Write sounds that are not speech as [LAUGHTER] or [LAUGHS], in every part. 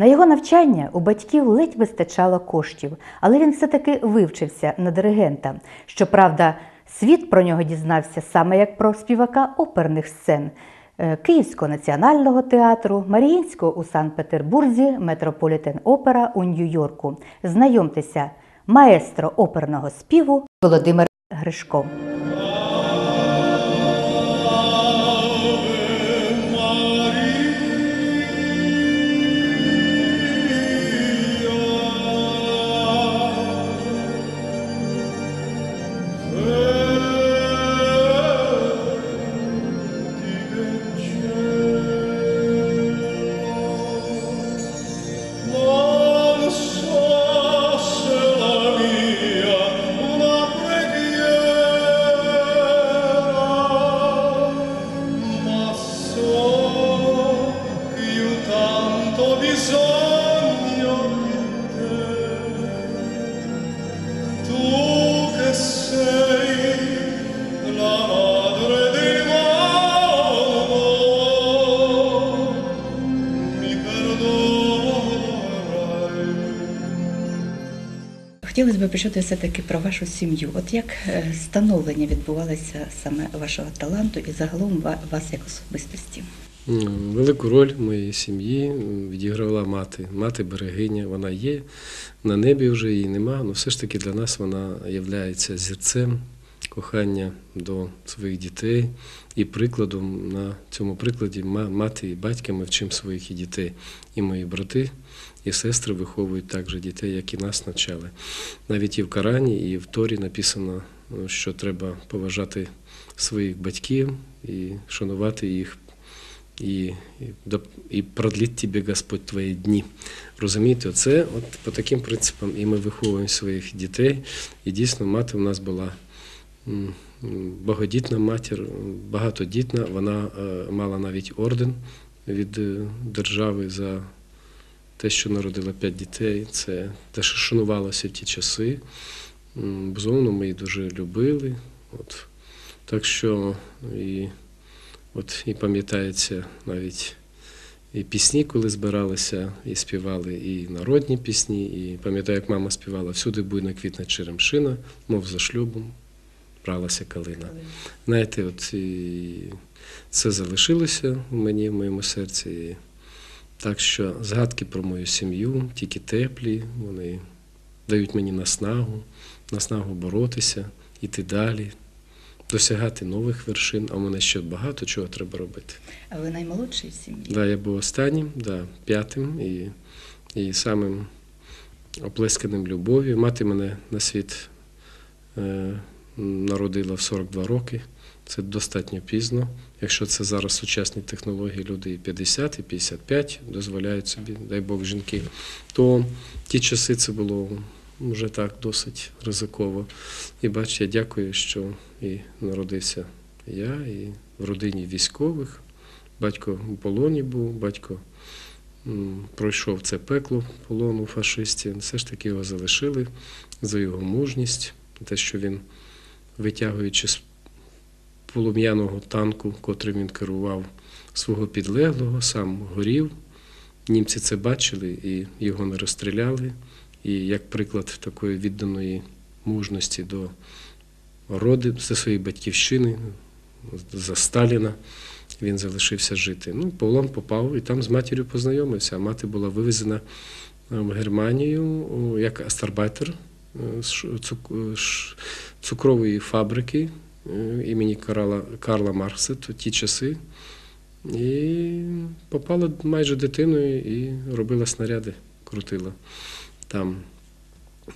На його навчання у батьків ледь вистачало коштів, але він все-таки вивчився на диригента. Щоправда, світ про нього дізнався саме як про співака оперних сцен. е, Київського національного театру, Маріїнського у Санкт-Петербурзі, Метрополітен Опера у Нью-Йорку. Знайомтеся, маестро оперного співу Володимир Гришко. Хотілося б почути все-таки про вашу сім'ю. От як е, становлення відбувалося саме вашого таланту і загалом вас як особистості? Велику роль моїй сім'ї відігравала мати. Мати берегиня, вона є на небі вже її нема, але все ж таки для нас вона є зірцем кохання до своїх дітей і прикладом на цьому прикладі ма- мати і батька ми вчимо своїх і дітей. І мої брати і сестри виховують так же дітей, як і нас навчали. Навіть і в Корані, і в Торі написано, е, що треба поважати своїх батьків і шанувати їх і, і, продлить тобі Господь твої дні. Розумієте, це от по таким принципам і ми виховуємо своїх дітей. І дійсно мати в нас була багатодітна матір, багатодітна. Вона е, мала навіть орден від е, держави за те, що народила п'ять дітей. Це те, що шанувалося в ті часи. Безумовно, ми її дуже любили. От. Так що і От і пам'ятається навіть і пісні, коли збиралися, і співали і народні пісні, і пам'ятаю, як мама співала всюди буйна квітна черемшина, мов за шлюбом, бралася калина. Знаєте, от і це залишилося в мені, в моєму серці. Так що згадки про мою сім'ю тільки теплі, вони дають мені наснагу, наснагу боротися, іти далі, досягати нових вершин, а в мене ще багато чого треба робити. А ви наймолодший в сім'ї? Да, я був останнім, да, п'ятим і, і самим оплесканим любов'ю. Мати мене на світ е, народила в 42 роки. Це достатньо пізно. Якщо це зараз сучасні технології, люди і 50, і 55 дозволяють собі, дай Бог, жінки, то ті часи це було вже так досить ризиково. І бач, я дякую, що і народився я, і в родині військових. Батько у полоні був, батько пройшов це пекло полону фашистів. Все ж таки його залишили за його мужність, те, що він, витягуючи з полум'яного танку, котрим він керував свого підлеглого, сам горів. Німці це бачили і його не розстріляли. І як приклад такої відданої мужності до роди, за своєї батьківщини, за Сталіна він залишився жити. Ну, Павлом попав і там з матір'ю познайомився. А мати була вивезена е, в Германію як астарбайтер е, ш- цукрової фабрики е, імені Карла, Карла Маркса, то ті часи. І попала майже дитиною і робила снаряди, крутила там.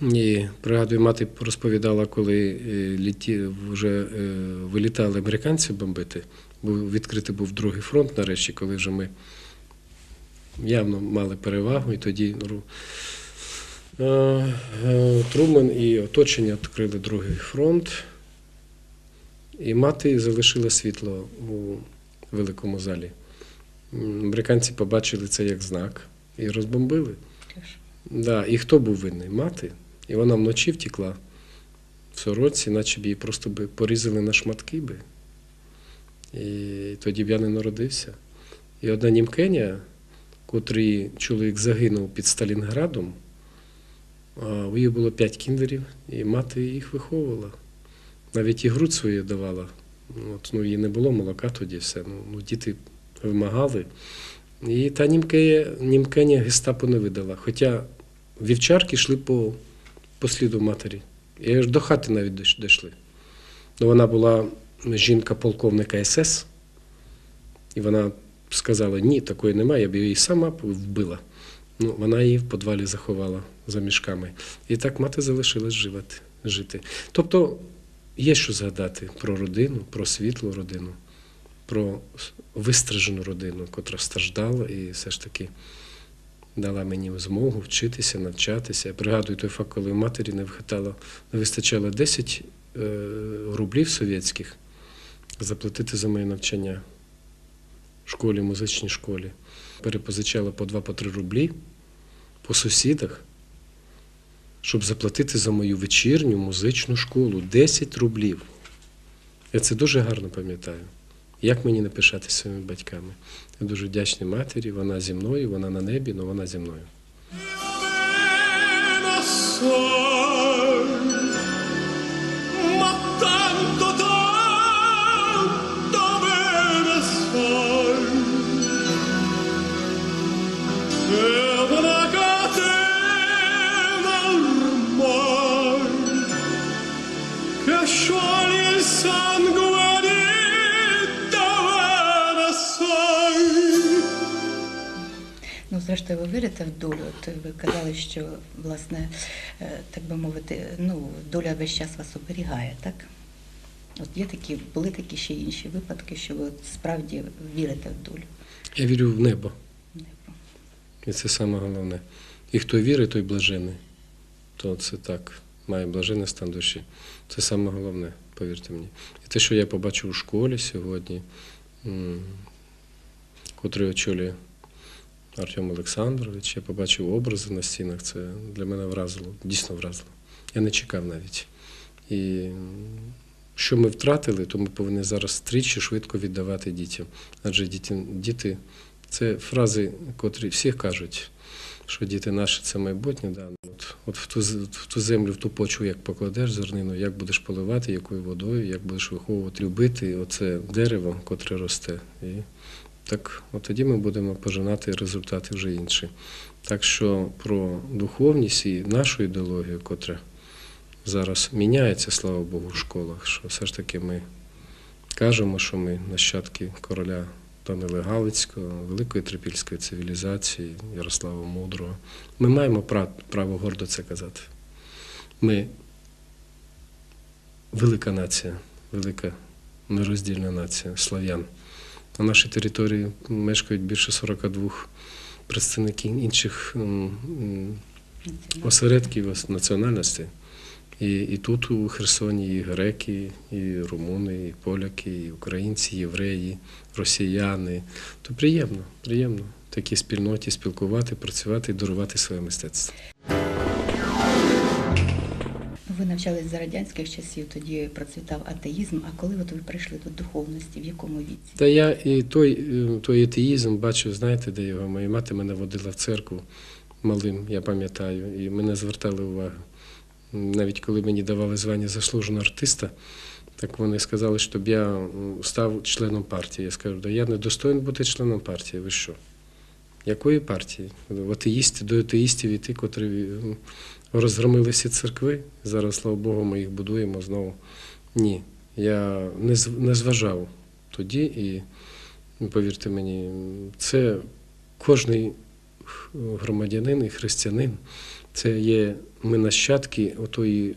І пригадую, мати розповідала, коли е, літі, вже е, вилітали американці бомбити. Був відкритий був другий фронт нарешті, коли вже ми явно мали перевагу, і тоді ру- е, е, Трумен і оточення відкрили другий фронт. І мати залишила світло у великому залі. Американці побачили це як знак і розбомбили. Да, і хто був винний? Мати. І вона вночі втекла в сороці, наче б її просто би порізали на шматки би. І тоді б я не народився. І одна німкеня котрий чоловік загинув під Сталінградом, у їх було п'ять кіндерів, і мати їх виховувала. Навіть і грудь свою давала. От, ну, їй не було молока тоді все. Ну, ну, діти вимагали. І та німкея, німкеня гестапо не видала. Хоча вівчарки йшли по, по сліду матері. І аж до хати навіть дійшли. Ну, вона була жінка полковника СС, і вона сказала, ні, такої немає, я б її сама вбила. Ну, вона її в подвалі заховала за мішками. І так мати залишилась жити. Тобто є що згадати про родину, про світлу родину, про вистражену родину, котра страждала і все ж таки дала мені змогу вчитися, навчатися. Я пригадую той факт, коли матері не вхитало, не вистачало 10 е, рублів совєтських заплатити за моє навчання в школі, музичній школі. Перепозичала по 2-3 рублі по сусідах, щоб заплатити за мою вечірню музичну школу 10 рублів. Я це дуже гарно пам'ятаю. Як мені не пишатися своїми батьками? Я дуже вдячний матері, вона зі мною, вона на небі, але вона зі мною. Ну, зрештою, ви вірите в долю? От ви казали, що власне, е, так би мовити, ну, доля весь час вас оберігає, так? От є такі, були такі ще інші випадки, що ви от справді вірите в долю. Я вірю в небо, Небо. і це саме головне. І хто вірить, той блажений. То це так, має блажений стан душі. Це саме головне, повірте мені. І те, що я побачив у школі сьогодні, котрий очолює Артем Олександрович, я побачив образи на стінах, це для мене вразило, дійсно вразило. Я не чекав навіть. І що ми втратили, то ми повинні зараз тричі швидко віддавати дітям. Адже діти, діти це фрази, котрі всі кажуть, що діти наші це майбутнє. Да. От, от в, ту, в ту землю, в ту почву, як покладеш зернину, як будеш поливати, якою водою, як будеш виховувати, любити оце дерево, котре росте. І так, от тоді ми будемо пожинати результати вже інші. Так що про духовність і нашу ідеологію, котра зараз міняється, слава Богу, в школах, що все ж таки ми кажемо, що ми нащадки короля Данила Галицького, великої трипільської цивілізації, Ярослава Мудрого. Ми маємо право гордо це казати. Ми велика нація, велика нероздільна нація слав'ян. На нашій території мешкають більше 42 представників інших осередків національностей. І, і тут у Херсоні і греки, і румуни, і поляки, і українці, і євреї, росіяни. То приємно, приємно в такій спільноті спілкувати, працювати і дарувати своє мистецтво. Ви навчались за радянських часів, тоді процвітав атеїзм. А коли от ви прийшли до духовності, в якому віці? Та я і той, е, той атеїзм бачив, знаєте, де його моя мати мене водила в церкву малим, я пам'ятаю, і мене звертали увагу. Навіть коли мені давали звання заслуженого артиста, так вони сказали, щоб я став членом партії. Я скажу, да я не достоин бути членом партії. Ви що? Якої партії? Атеїсти до атеїстів і ті, котрі розгромили всі церкви. Зараз, слава Богу, ми їх будуємо знову. Ні, я не зважав тоді, і повірте мені, це кожний громадянин і християнин. Це є ми нащадки отої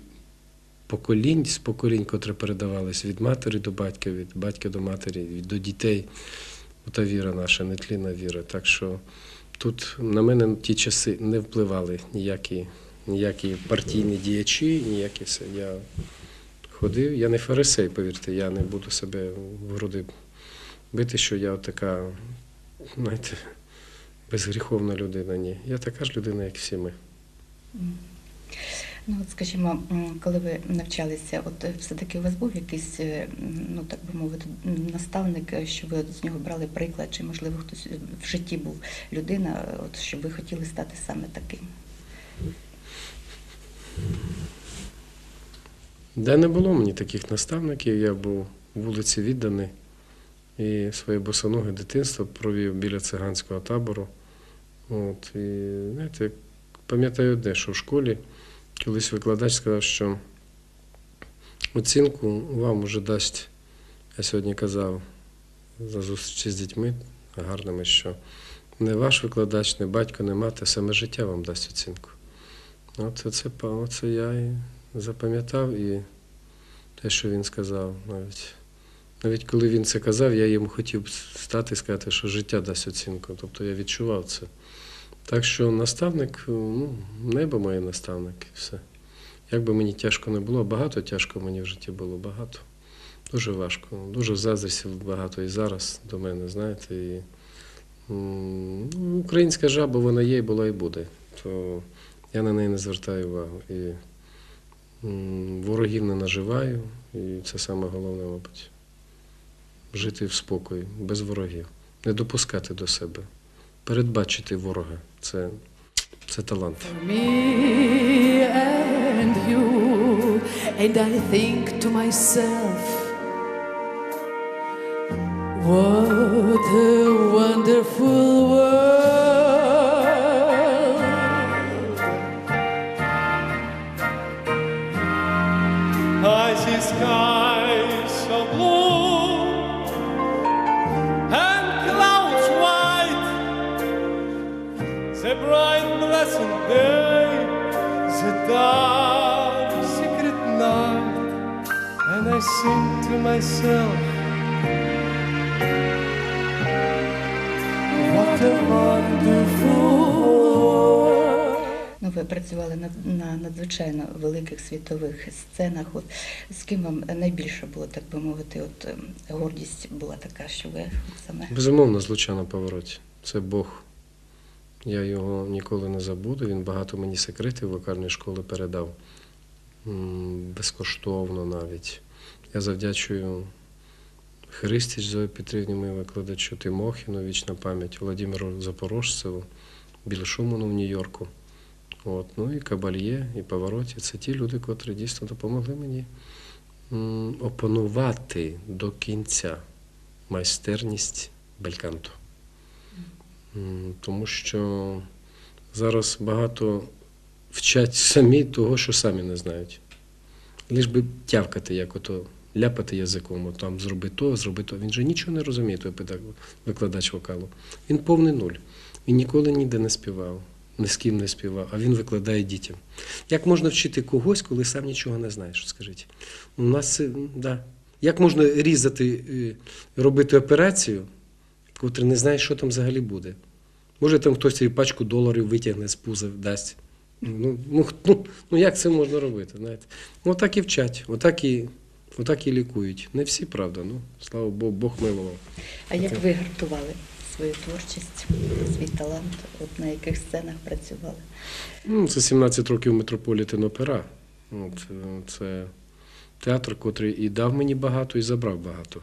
поколінь з поколінь, котре передавались від матері до батька, від батька до матері, до дітей. Ота віра наша, нетлінна віра. Так що тут на мене ті часи не впливали ніякі, ніякі партійні діячі, ніякі все. Я ходив, я не фарисей, повірте, я не буду себе в груди бити, що я така, знаєте, безгріховна людина. Ні. Я така ж людина, як всі ми. Ну, от, скажімо, коли ви навчалися, от е, все-таки у вас був якийсь, е, ну так би мовити, наставник, е, що ви з нього брали приклад, чи можливо хтось в житті був людина, е, от що ви хотіли стати саме таким? Де не було мені таких наставників, я був вулиці відданий і своє босоноге дитинство провів біля циганського табору. От, і, знаєте, пам'ятаю одне, що в школі колись викладач сказав, що оцінку вам уже дасть, я сьогодні казав за зустрічі з дітьми гарними, що не ваш викладач, не батько, не мати, саме життя вам дасть оцінку. От це, оце я і запам'ятав і те, що він сказав, навіть. Навіть коли він це казав, я йому хотів стати і сказати, що життя дасть оцінку. Тобто я відчував це. Так що наставник, ну, небо моє наставник, і все. Як би мені тяжко не було, багато тяжко мені в житті було, багато. Дуже важко. Дуже заздрісів багато і зараз до мене, знаєте. І, ну, українська жаба, вона є, і була і буде. То я на неї не звертаю увагу. І ворогів не наживаю, і це саме головне, мабуть. Жити в спокої, без ворогів, не допускати до себе, передбачити ворога це, це талант. and I think to myself, what a wonderful world. The bright blessed day, the dark secret night, and I sing to myself. What a wonderful. Ну, ви працювали на, на надзвичайно великих світових сценах. От з ким вам найбільше було, так би мовити, от ем, гордість була така, що ви саме Безумовно, злуча на повороті. Це Бог. Я його ніколи не забуду. Він багато мені секретів вокальної школи передав. Безкоштовно навіть. Я завдячую Христіч Зої Петрівні, моєму викладачу Тимохіну, вічна пам'ять, Володимиру Запорожцеву, Більшуману в Нью-Йорку. От, ну і Кабальє, і Повороті. Це ті люди, котрі дійсно допомогли мені опанувати до кінця майстерність бельканту. Тому що зараз багато вчать самі того, що самі не знають. Лиш би тявкати, як ото ляпати язиком, там зроби то, зроби то. Він же нічого не розуміє, той педагог, викладач вокалу. Він повний нуль. Він ніколи ніде не співав, ні з ким не співав, а він викладає дітям. Як можна вчити когось, коли сам нічого не знаєш? Скажіть. У нас це, да. Як можна різати, е, робити операцію, котрий не знає, що там взагалі буде? Може, там хтось і пачку доларів витягне з пуза, дасть. Ну, ну, ну, ну як це можна робити? Знаєте? Ну, отак і вчать, отак і, отак і лікують. Не всі, правда, ну, слава Богу, Бог милував. А як ви гартували свою творчість, свій талант, от на яких сценах працювали? Ну, це 17 років Метрополітен опера. От, е, це театр, котрий і дав мені багато, і забрав багато.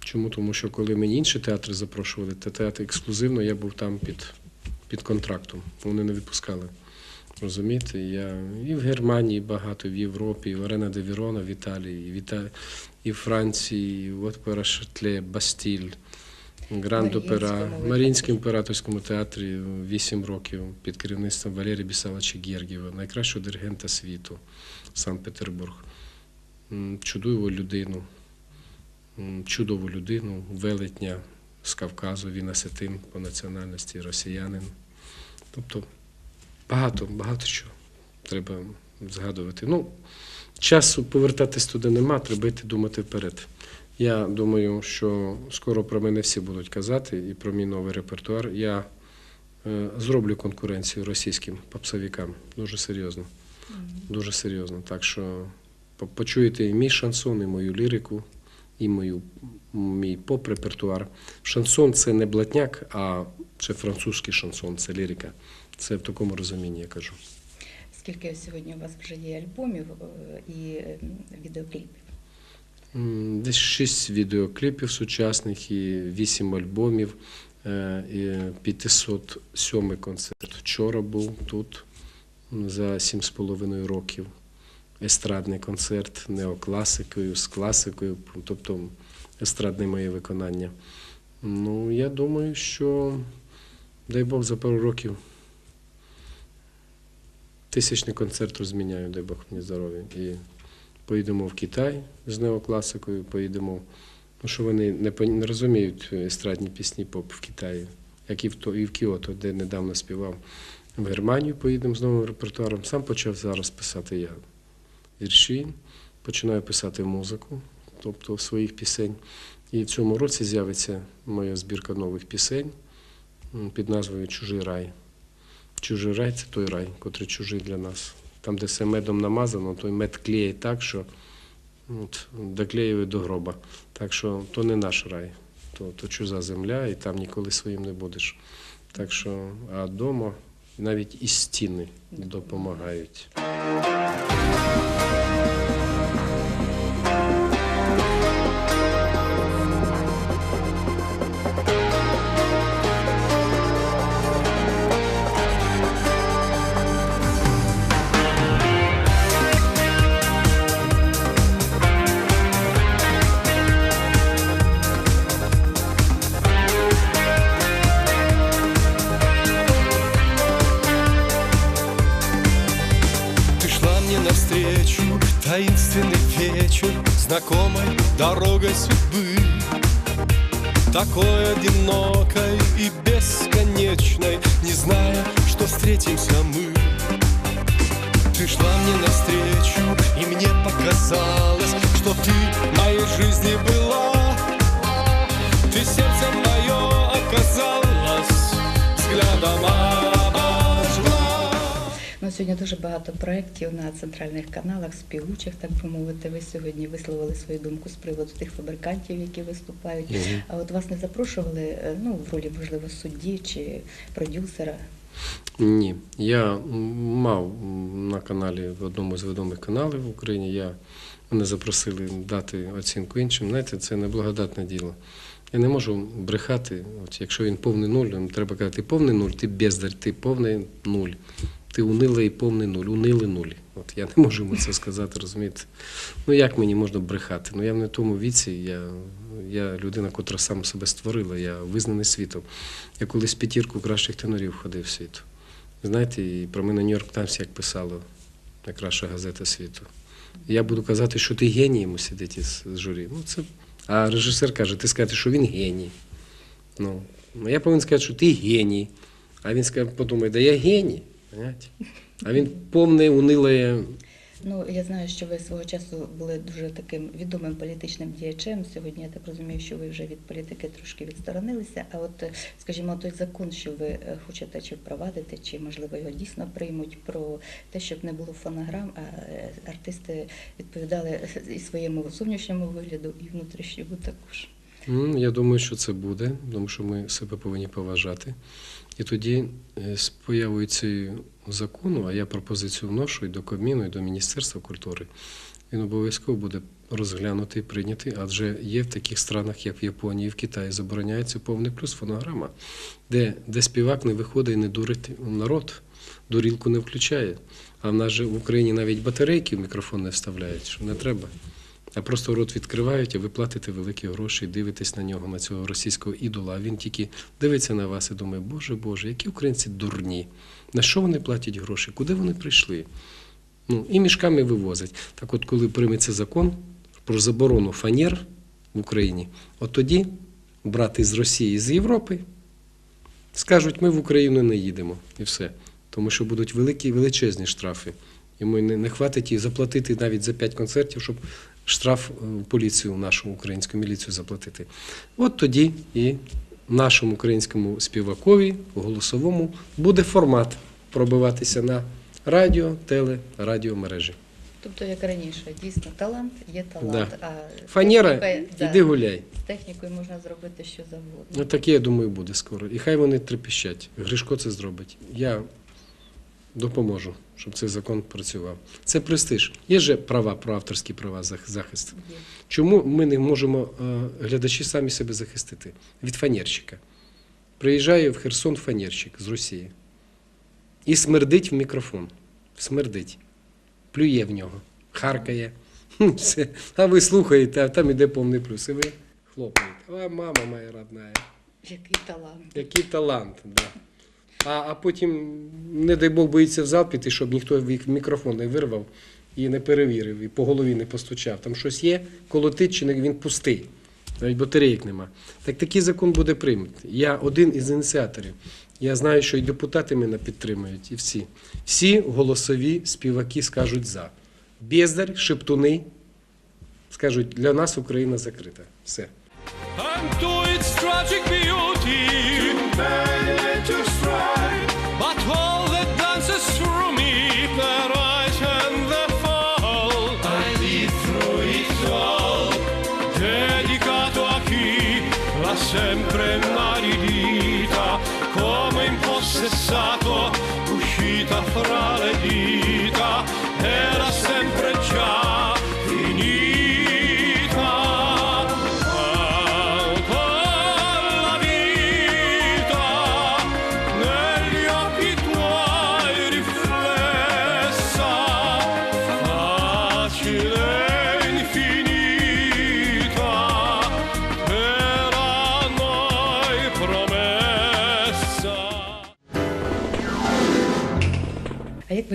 Чому? Тому що коли мені інші театри запрошували, те театр ексклюзивно, я був там під, під контрактом. Вони не відпускали. Розумієте, я і в Германії багато, і в Європі, і в Арена де Вірона в Італії, і в, Іта... і в Франції, і в Опера Шатле, Бастіль, Гранд Опера, Маріїнському Маріїнському імператорському театрі 8 років під керівництвом Валерія Бісалача Гергєва, найкращого диригента світу, Санкт-Петербург. Чудову людину, чудову людину, велетня з Кавказу, він осетин по національності, росіянин. Тобто багато, багато що треба згадувати. Ну, часу повертатись туди нема, треба йти думати вперед. Я думаю, що скоро про мене всі будуть казати і про мій новий репертуар. Я е, зроблю конкуренцію російським попсовикам дуже серйозно. Дуже серйозно. Так що почуєте і мій шансон, і мою лірику, і мою, мій поп-репертуар. Шансон це не блатняк, а це французький шансон, це лірика. Це в такому розумінні я кажу. Скільки сьогодні у вас вже є альбомів е, і відеокліпів? Десь шість відеокліпів сучасних і вісім альбомів. е, І 507 концерт вчора був тут за сім з половиною років. Естрадний концерт неокласикою, з класикою, тобто естрадне моє виконання. Ну, я думаю, що, дай Бог, за пару років тисячний концерт розміняю, дай Бог мені здоров'я. І поїдемо в Китай з неокласикою, поїдемо. Ну, що вони не, не розуміють естрадні пісні поп в Китаї, як і в, То- і в Кіото, де недавно співав. В Германію поїдемо з новим репертуаром. Сам почав зараз писати я вірші, починаю писати музику, тобто своїх пісень. І в цьому році з'явиться моя збірка нових пісень під назвою Чужий рай. Чужий рай це той рай, котрий чужий для нас. Там, де все медом намазано, той мед клеє так, що от, доклеює до гроба. Так що то не наш рай, то, то чужа земля, і там ніколи своїм не будеш. Так що, а вдома навіть і стіни допомагають. Thank you. Знакомой дорогой судьбы. Такой одинокой и бесконечной, Не зная, что встретимся мы. Ты шла мне навстречу, и мне показалось, Что ты в моей жизни была. Сьогодні дуже багато проєктів на центральних каналах, співучих, так би мовити. Ви сьогодні висловили свою думку з приводу тих фабрикантів, які виступають. Мгм. А от вас не запрошували е, ну, в ролі, можливо, судді чи продюсера. Ні, я мав на каналі в одному з відомих каналів в Україні. Я мене запросили дати оцінку іншим. Знаєте, це неблагодатне діло. Я не можу брехати. От якщо він повний нуль, треба казати, ти повний нуль, ти бездар, ти повний нуль. Ти унилий повний нуль, унилий нуль. От я не можу йому це сказати, розумієте? Ну як мені можна брехати? Ну я в не тому віці, я, я людина, котра сам себе створила, я визнаний світом. Я колись п'ятірку кращих тенорів ходив в світу. Знаєте, і про мене Нью-Йорк Таймс як писало, найкраща газета світу. Я буду казати, що ти геній йому сидить із журі. Ну, це... А режисер каже, ти скажете, що він геній. Ну, ну, я повинен сказати, що ти геній. А він скаже, подумає, да я геній. Понимаєте? А він повний, унилий. Ну, я знаю, що ви свого часу були дуже таким відомим політичним діячем. Сьогодні я так розумію, що ви вже від політики трошки відсторонилися. А от, е, скажімо, той закон, що ви е, хочете чи впровадити, чи можливо його дійсно приймуть про те, щоб не було фонограм, а е, артисти відповідали і своєму зовнішньому вигляду, і внутрішньому також. Я думаю, що це буде, тому що ми себе повинні поважати. І тоді е, з появою цього закону, а я пропозицію вношу і до Кабміну, і до Міністерства культури, він обов'язково буде розглянутий, прийнятий, адже є в таких странах, як в Японії, в Китаї, забороняється повний плюс фонограма, де, де співак не виходить і не дурить народ, дурілку не включає. А в нас же в Україні навіть батарейки в мікрофон не вставляють, що не треба. А просто рот відкривають, а ви платите великі гроші, дивитесь на нього, на цього російського ідола. А він тільки дивиться на вас і думає, Боже Боже, які українці дурні. На що вони платять гроші? Куди вони прийшли? Ну, і мішками вивозять. Так от, коли прийметься закон про заборону фанер в Україні, от тоді брати з Росії, з Європи скажуть, ми в Україну не їдемо. І все. Тому що будуть великі величезні штрафи. Йому не, не хватить і заплатити навіть за 5 концертів, щоб штраф е, в поліцію, нашу українську міліцію заплатити. От тоді і нашому українському співакові, голосовому, буде формат пробиватися на радіо, теле, радіомережі. Тобто, як раніше, дійсно талант є талант. А Фанера, техніка- да, іди гуляй. з технікою можна зробити що завгодно. Ну, таке, я думаю, буде скоро. І хай вони трепіщать. Гришко це зробить. Я допоможу, щоб цей закон працював. Це престиж. Є же права про авторські права зах- захист. Чому ми не можемо е, глядачі самі себе захистити від фанерщика? Приїжджає в Херсон фанерщик з Росії і смердить в мікрофон. Смердить. Плює в нього, харкає. [LAUGHS] Все. А ви слухаєте, а там іде повний плюс. І ви хлопаєте. А мама моя родная. Який талант. Який талант, да. А, а потім, не дай Бог, боїться в зал піти, щоб ніхто мікрофон не вирвав і не перевірив, і по голові не постучав. Там щось є, колотить чи не він пустий. Навіть батарейок нема. Так такий закон буде прийнятий. Я один із ініціаторів. Я знаю, що і депутати мене підтримують, і всі. Всі голосові співаки скажуть за. Бездар, шептуни скажуть, для нас Україна закрита. Все.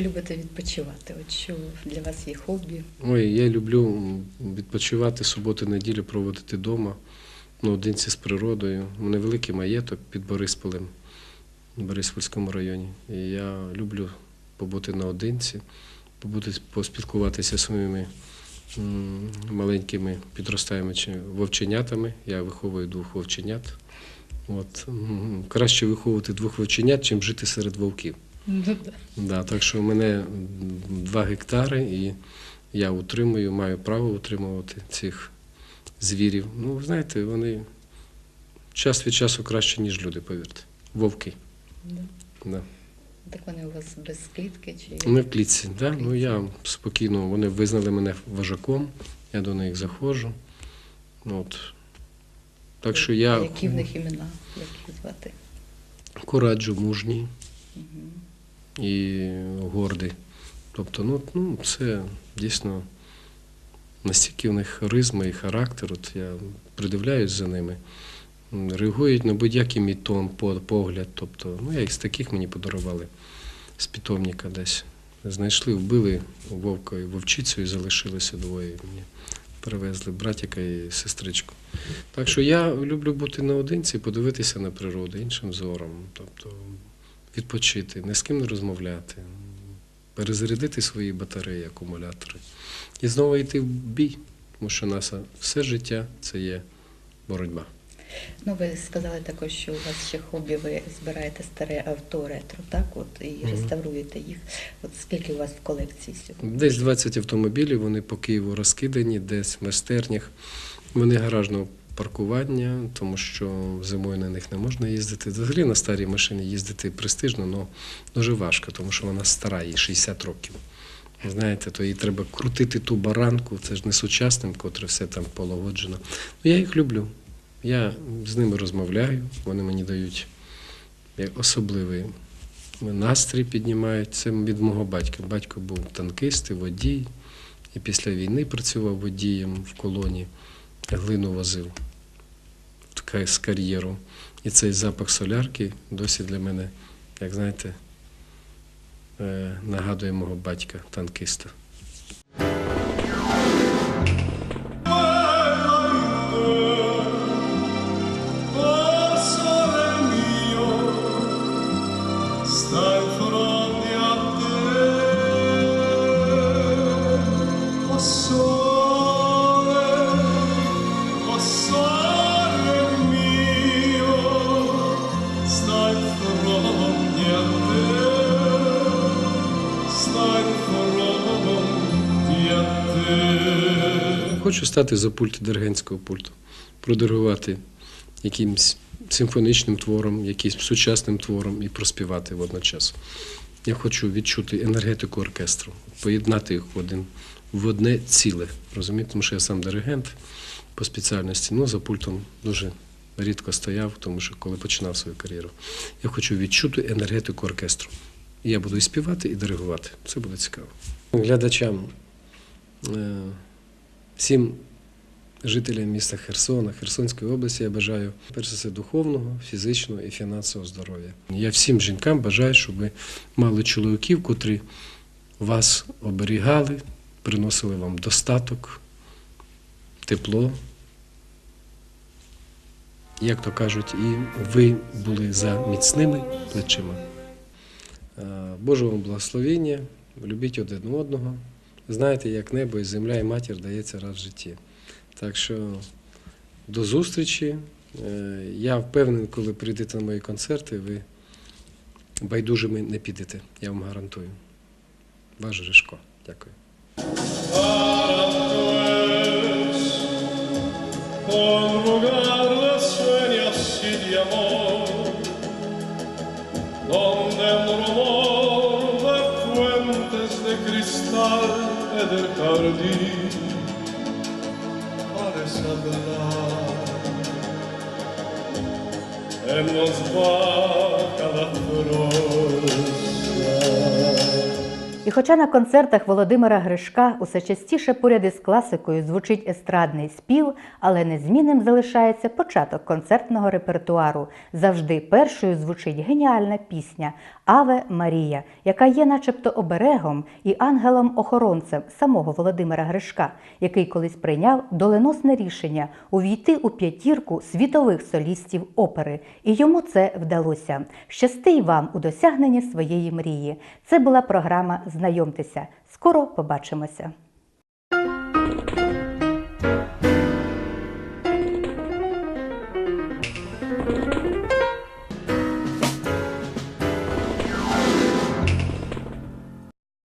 Любите відпочивати? От що для вас є хобі? Ой, я люблю відпочивати суботи, неділю проводити вдома, наодинці з природою. У мене великий маєток під Борисполем, в Бориспільському районі. І я люблю побути наодинці, побути, поспілкуватися зі своїми м, маленькими підростаючими вовченятами. Я виховую двох вовченят. От, краще виховувати двох вовченят, чим жити серед вовків. Да, так що у мене м, два гектари, і я утримую, маю право утримувати цих звірів. Ну, ви знаєте, вони час від часу краще, ніж люди, повірте. Вовки. Да. Да. Так вони у вас без клітки чи Ми в клітці, да? ну я спокійно, вони визнали мене вожаком, я до них заходжу. Ну, От. Так що я які в них імена, як їх звати? кораджу мужній Мгм. І гордий. Тобто, ну, ну це дійсно настільки в них харизма і характер. От я придивляюсь за ними. Реагують на будь-який мій тон, погляд. Тобто, ну, я їх з таких мені подарували з питомника десь. Знайшли, вбили вовка і вовчицю і залишилося двоє. Мені привезли братіка і сестричку. Так що я люблю бути наодинці, подивитися на природу іншим зором. Тобто відпочити, ні з ким не розмовляти, перезарядити свої батареї, акумулятори і знову йти в бій, тому що наше все життя це є боротьба. Ну, ви сказали також, що у вас ще хобі, ви збираєте старе авто ретро, так? От і реставруєте їх. От скільки у вас в колекції сьогодні? Десь 20 автомобілів, вони по Києву розкидані, десь в майстернях. Вони гаражного паркування, тому що зимою на них не можна їздити. Взагалі на старій машині їздити престижно, але дуже важко, тому що вона стара, їй 60 років. Знаєте, то їй треба крутити ту баранку, це ж не сучасним, котре все там полагоджено. Ну, я їх люблю. Я з ними розмовляю, вони мені дають особливий настрій піднімають. Це від мого батька. Батько був танкист водій, і після війни працював водієм в колоні, глину возив з кар'єру. І цей запах солярки досі для мене, як знаєте, е, нагадує мого батька, танкиста. Хочу стати за пульт диригентського пульту, продиригувати якимсь симфонічним твором, якимсь сучасним твором і проспівати водночас. Я хочу відчути енергетику оркестру, поєднати їх в один в одне ціле. Розумієте, тому що я сам диригент по спеціальності, ну за пультом дуже рідко стояв, тому що коли починав свою кар'єру. Я хочу відчути енергетику оркестру. Я буду і співати, і диригувати. Це буде цікаво. Глядачам, е, всім жителям міста Херсона, Херсонської області я бажаю перш за все духовного, фізичного і фінансового здоров'я. Я всім жінкам бажаю, щоб ви мали чоловіків, котрі вас оберігали, приносили вам достаток, тепло. Як то кажуть, і ви були за міцними плечима. Е, Божого вам благословення, любіть один одного. Знаєте, як небо і земля, і матір дається раз в житті. Так що до зустрічі. Е, Я впевнений, коли прийдете на мої концерти, ви байдужими не підете, я вам гарантую. Ваш Жишко. Дякую. donde di pare sabrà e non sbaglia la croce Хоча на концертах Володимира Гришка усе частіше поряд із класикою звучить естрадний спів, але незмінним залишається початок концертного репертуару. Завжди першою звучить геніальна пісня Аве Марія, яка є начебто оберегом і ангелом-охоронцем самого Володимира Гришка, який колись прийняв доленосне рішення увійти у п'ятірку світових солістів опери. І йому це вдалося. Щасти й вам у досягненні своєї мрії. Це була програма Знайомтеся. Скоро побачимося.